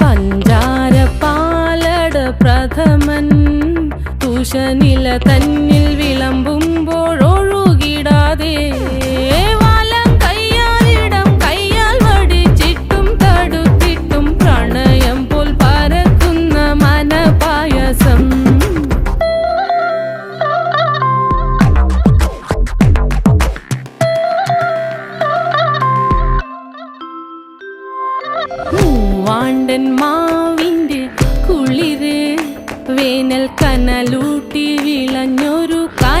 പഞ്ചാര പാലട പ്രഥമൻ തുഷനില തന്നിൽ വാണ്ടൻ മാവിന്റെ കുളിര് വേനൽ കനലൂട്ട്